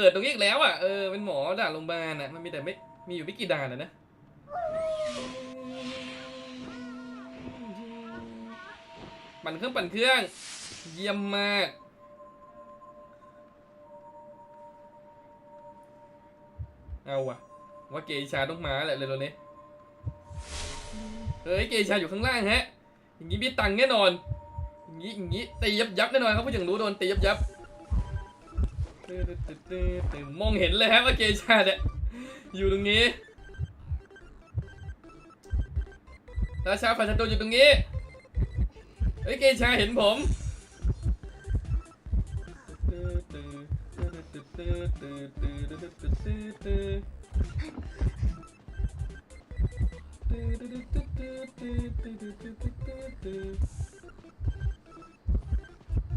เกิดตรงนี้อีกแล้วอะเออเป็นหมอด่านโรงพยาบาลอะมันมีแต่ไม่มีอยู่ไม่กี่ด่านอะนะปั่นเครื่องปั่นเครื่อง เยี่ยมมากเอาว่ะ ว่าเกชาต้องมาแหละเลยตัวนี้เฮ้ยเกชาอยู่ข้างล่างฮะ อย่างนี้มีตังแน่นอน อย่างนี้อย่างนี้ตียับยับแน่นอนครับผู้อย่งรู้โดนตียับยับ มองเห็นเลยฮะว่าเกชาเนี่ยอยู่ตรงนี้ราชาฝ่ายศัตรูอยู่ตรงนี้เฮ้ยเกชาเห็นผม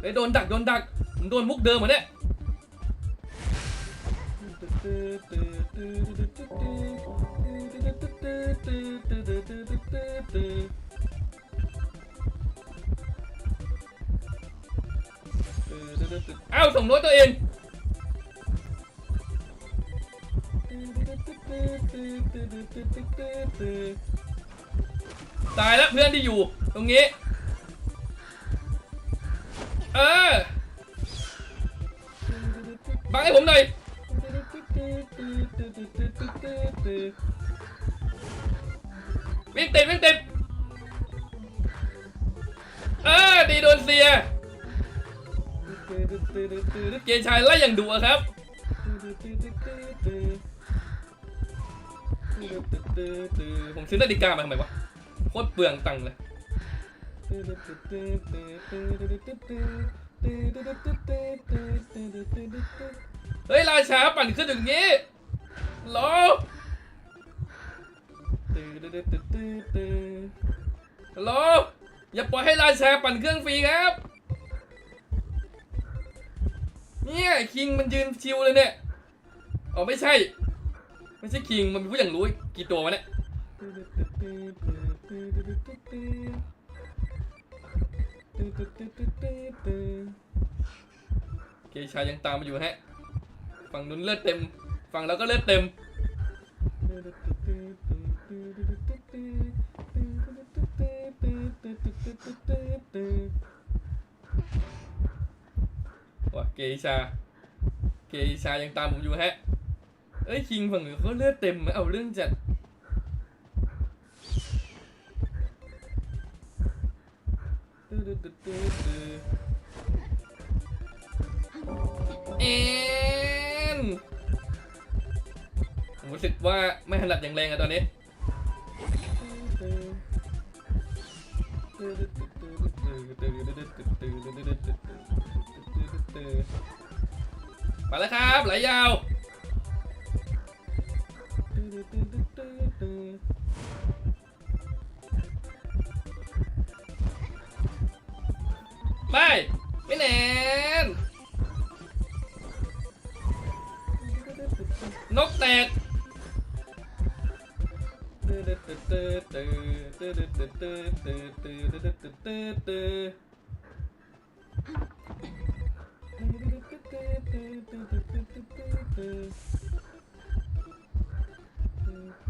เฮ้ยโดนดักโดนดักผมโดนมุกเดิมเหมือนเนี่ย เอ้าส่งโน้ตตัวเองตายแล้วเพื่อนที่อยู่ ตรงนี้ วิ่งติดวิ่งติดเออดีโดนเสียเกย์ชายไล่อย่างดุครับผมซื้อนาฬิกามาทำไมวะโคตรเปลืองตังค์เลยเฮ้ยราชาปั่นขึ้นอย่างงี้รอ ฮัลโหลอย่าปล่อยให้ราชาปั่นเครื่องฟรีครับ เนี่ยคิงมันยืนชิวเลยเนี่ยอ๋อไม่ใช่ ไม่ใช่คิงมันเป็นผู้อย่างรู้กี่ตัววะเนี่ยเกชายังตามมาอยู่ฮะ ฝั่งนู้นเลือดเต็ม ฝั่งเราก็เลือดเต็ม เกชา เกชายังตามผมอยู่ฮะ เอ้ยคิงฝั่งนู้นเขาเลือดเต็มเอาเรื่องจัดเอ็นผมรู้สึกว่าไม่ถนัดอย่างแรงอะตอนนี้ มาแล้วครับไหลยาวไปไม่แนนนกแตก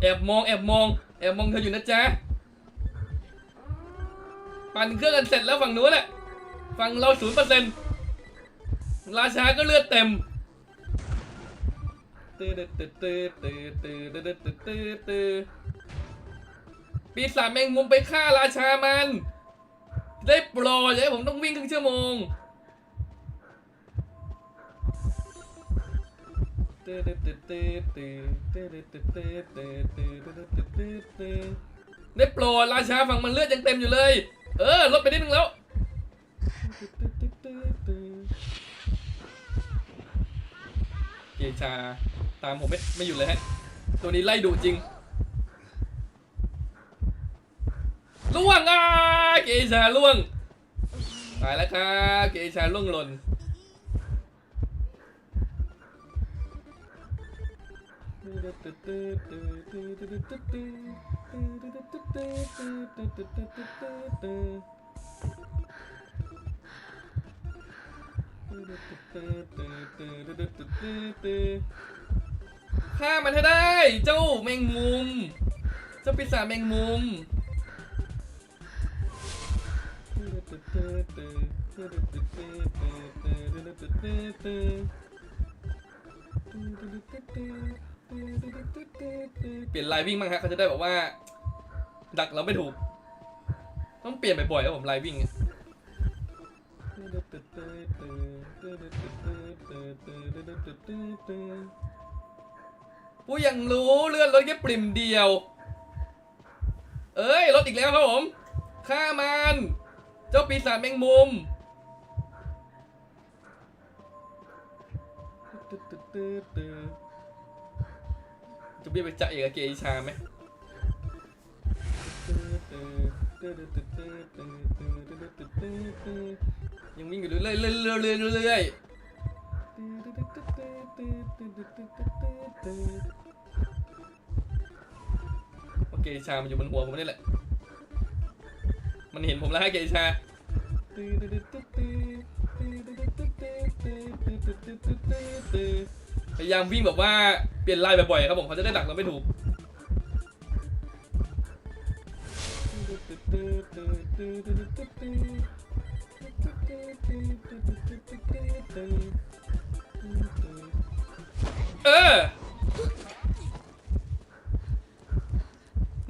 แอบมองแอบมองแอบมองเธออยู่นะจ๊ะปั่นเครื่องกันเสร็จแล้วฝั่งนู้นแหละฝั่งเราศูนย์เปอร์เซ็นต์ราชาก็เลือดเต็ม ปีศาจแมงมุมไปฆ่าราชามัน ได้โปรดอย่าให้ผมต้องวิ่งครึ่งชั่วโมงได้โปรดราชาฝั่งมันเลือดยังเต็มอยู่เลย เออลดไปนิดนึงแล้วเกชาตามผมไม่ไม่อยู่เลยฮะ ตัวนี้ไล่ดุจริง ล่วงอะเกชาล่วงตายแล้วครับเกชาล่วงหล่นฆ่ามันให้ได้ เจ้าแมงมุม เจ้าปีศาจแมงมุม เปลี่ยนลายวิ่งบ้างฮะเขาจะได้บอกว่า ดักเราไม่ถูก ต้องเปลี่ยนบ่อยๆครับผมลายวิ่งผู้ยังรู้เลื่อนรถแค่ปริมเดียว เอ้ยรถอีกแล้วครับผม ฆ่ามัน เจ้าปีศาจแมงมุมจะเบี้ยไปจ่ายกับเกอิชาไหมยังวิ่งอยู่เรื่อยๆเรื่อยเรื่อยเรื่อยโอเคชามันอยู่บนหัวผมนี่แหละ มันเห็นผมแล้วเกชาพยายามวิ่งแบบว่าเปลี่ยนลายบ่อยๆครับผมเขาจะได้ดักเราไม่ถูกเออ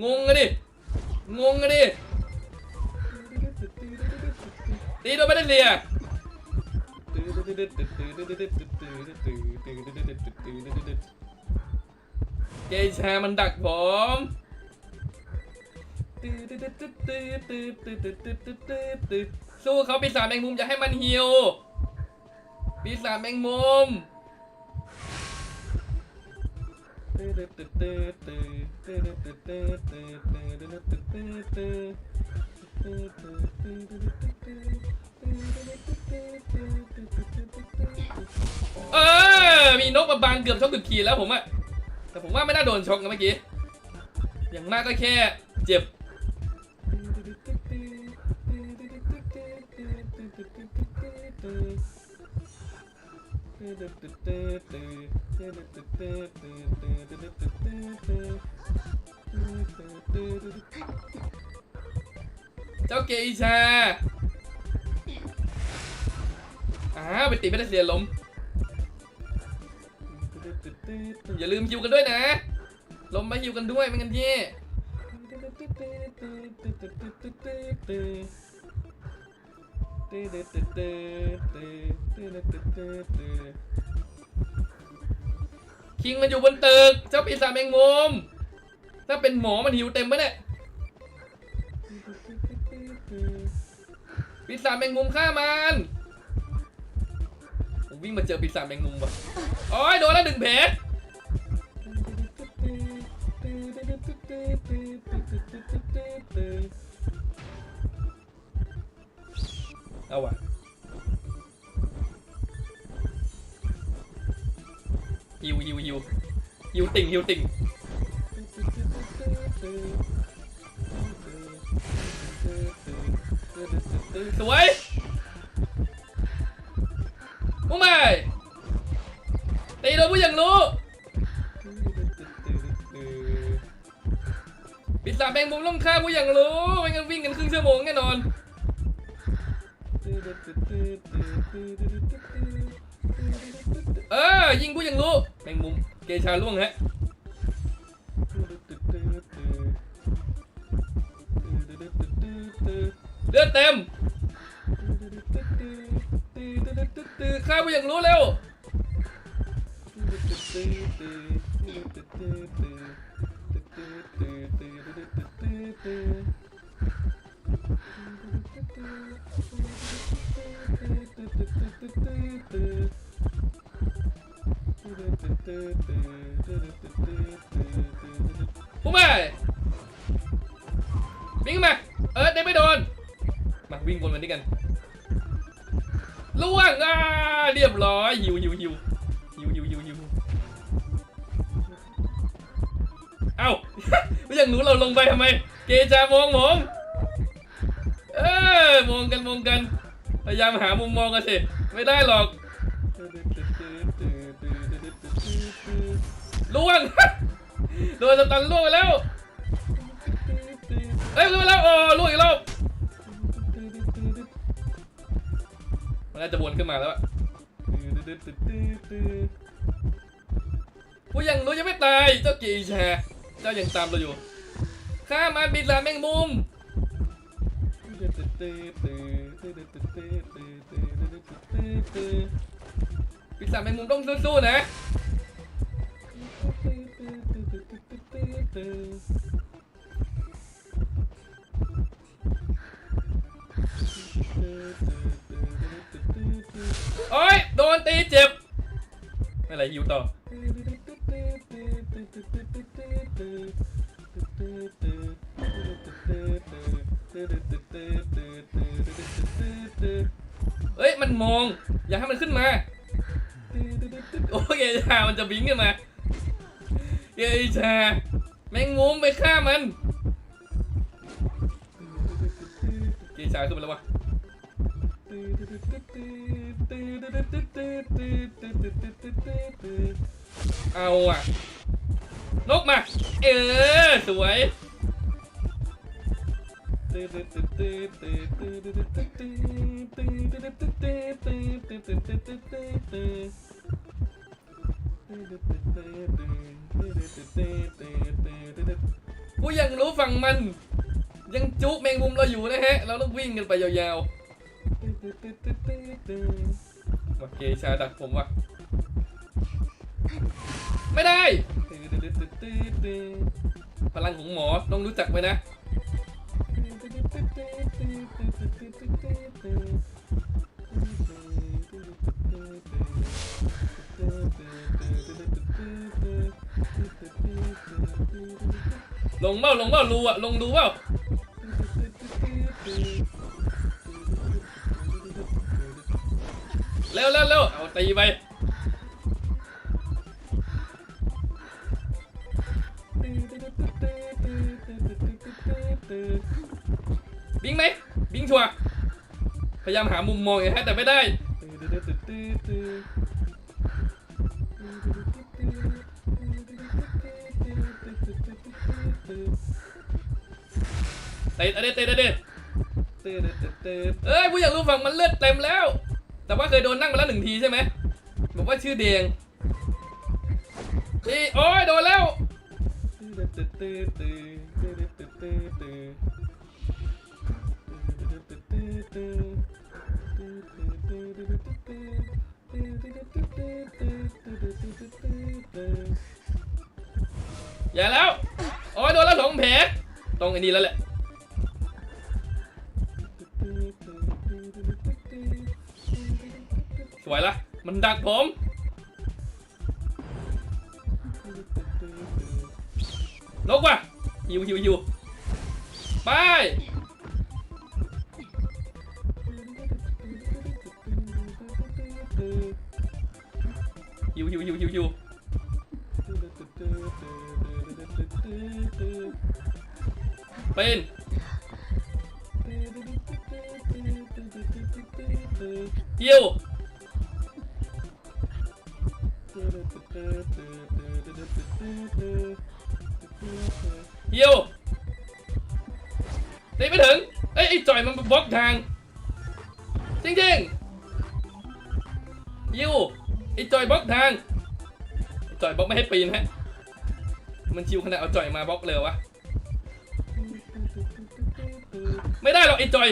งงอะดิงงอะดิ ตีโดนไม่ได้เลียเกชามันดักผมสู้เขาปีศาจแมงมุมอย่าให้มันหิวปีศาจแมงมุม เออ มีนกมาบังเกือบช็อกสุดขีดแล้วผมอะแต่ผมว่าไม่น่าโดนช็อกนะเมื่อกี้ อย่างมากก็แค่เจ็บ เจ้าเกอิชาอ่าวไปตีไม่ได้เสียลมอย่าลืมฮิวกันด้วยนะลมมาฮิวกันด้วยไม่งั้นแย่คิงมันอยู่บนตึก เจ้าปีศาจแมงมุม ถ้าเป็นหมอมันหิวเต็มปะเนี่ย ปีศาจแมงมุมฆ่ามันผมวิ่งมาเจอปีศาจแมงมุมว่ะโอ้ยโดนแล้วหนึ่งแผลเอาว่ะฮิวฮิวฮิวฮิวติ่งฮิวติ่ง สวยมุ้งไม่ตีโดนผู้ยังรู้ปิดสามแมงมุมต้องฆ่าผู้ยังรู้ไม่งั้นวิ่งกันครึ่งชั่วโมงแน่นอนเออยิงผู้ยังรู้แมงมุมเกชาล่วงฮะเลือดเต็ม ข้าผู้ยังรู้เร็ว จามองผมเออมองกันมองกัน พยายามหามุมมองกันสิไม่ได้หรอกล่วงโดนสตันล่วงไปแล้วเอ้ยล่วงแล้วโอ้ล่วงอีกรอบมันน่าจะวนขึ้นมาแล้วอะผู้ยังรู้ยังไม่ตายเจ้ากีแชเจ้ายังตามเราอยู่ ข้ามันบิดลาแมงมุมปีศาจแมงมุมต้องสู้ๆนะโอ้ยโดนตีเจ็บไม่ไรฮิวต่อ มันมอง อย่าให้มันขึ้นมา โอ้ยเกชามันจะบิงขึ้นมาเกชาแมงมุมไปฆ่ามันเกชาขึ้นมาแล้ววะเอาอะนกมา เออ สวย ผู้ยังรู้ฝั่งมัน ยังจุแมงมุมเราอยู่นะฮะ เราต้องวิ่งกันไปยาวๆมาเกชาดักผมว่ะ ไม่ได้ พลังของหมอต้องรู้จักไว้นะ ลงเบ้าลงเบ้ารูอะลงดูเบ้าเร็วเร็วเร็วเอาตีไปบิงไหมบิงชัวร์ พยายามหามุมมองอย่างแต่ไม่ได้เตะเตะเตะเตะเอ้ยผู้อยากรู้ฝั่งมันเลือดเต็มแล้ว แต่ว่าเคยโดนนั่งมาแล้วหนึ่งทีใช่ไหมบอกว่าชื่อเดียงนี่โอ้ยโดนแล้ว อย่าแล้ว โอ้ยโดนแล้วสองแผลตรงไอ้นี่แล้วแหละ สวยละ มันดักผมนกว่ะฮิวฮิวฮิวไปฮิวฮิวฮิวฮิวฮิว ป็นฮิวฮิวตีไม่ถึงเอ้ยไอ้จ่อยมันบล็อกทาง จริงๆฮิงยูไอ้จ่อยบล็อกทางจ่อยบล็อกไม่ให้ปีนฮะ มันชิวขนาดเอาจ่อยมาบล็อกเลยวะ ไม่ได้หรอกไอ้จ่อย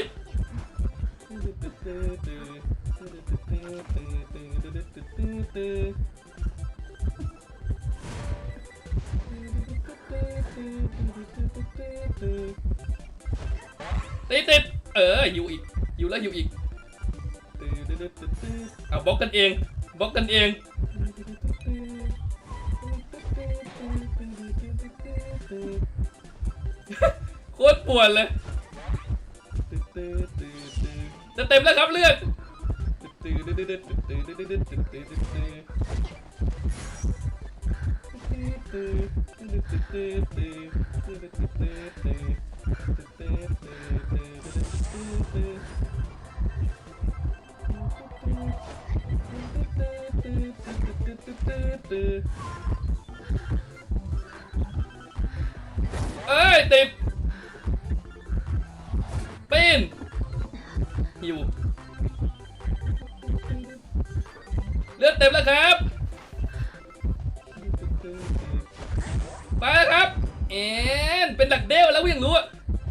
ติดติดเอออยู่อีก อยู่แล้วอยู่อีกเอาบล็อกกันเองบล็อกกันเอง ปวดเลยจะเต็มแล้วครับเลือดเอ้ยติด ปีนหิวเลือดเต็มแล้วครับ ไปแล้วครับ เอ็นเป็นดักเดลแล้วกูยังรู้อะ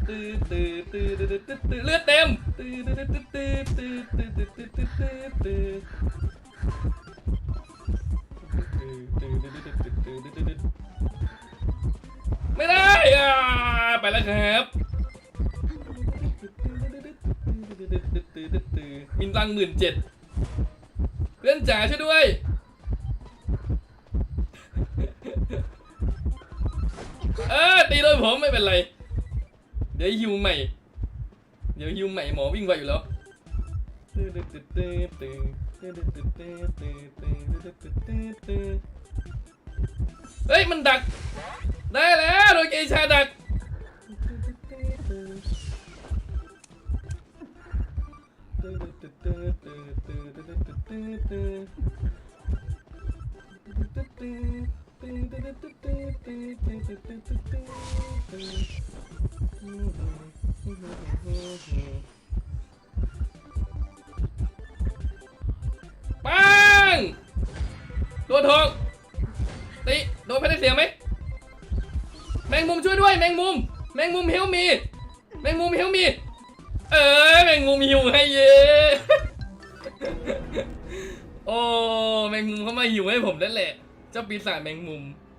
ตื้อตื้อตื้อตื้อตื้อตื้อเลือดเต็มตื้อตื้อตื้อตื้อตื้อตื้อตื้อตื้อตื้อตื้อตื้อไม่ได้อะไปแล้วครับ มินตังหมื่นเจ็ดเพื่อนจ๋าช่วยด้วย เออตีโดนผมไม่เป็นไร เดี๋ยวฮิวใหม่ เดี๋ยวฮิวใหม่หมอวิ่งไวอยู่แล้วเฮ้ยมันดัก ได้แล้วโดนเกชาดัก Mm-hmm. ปีศาจแมงมุม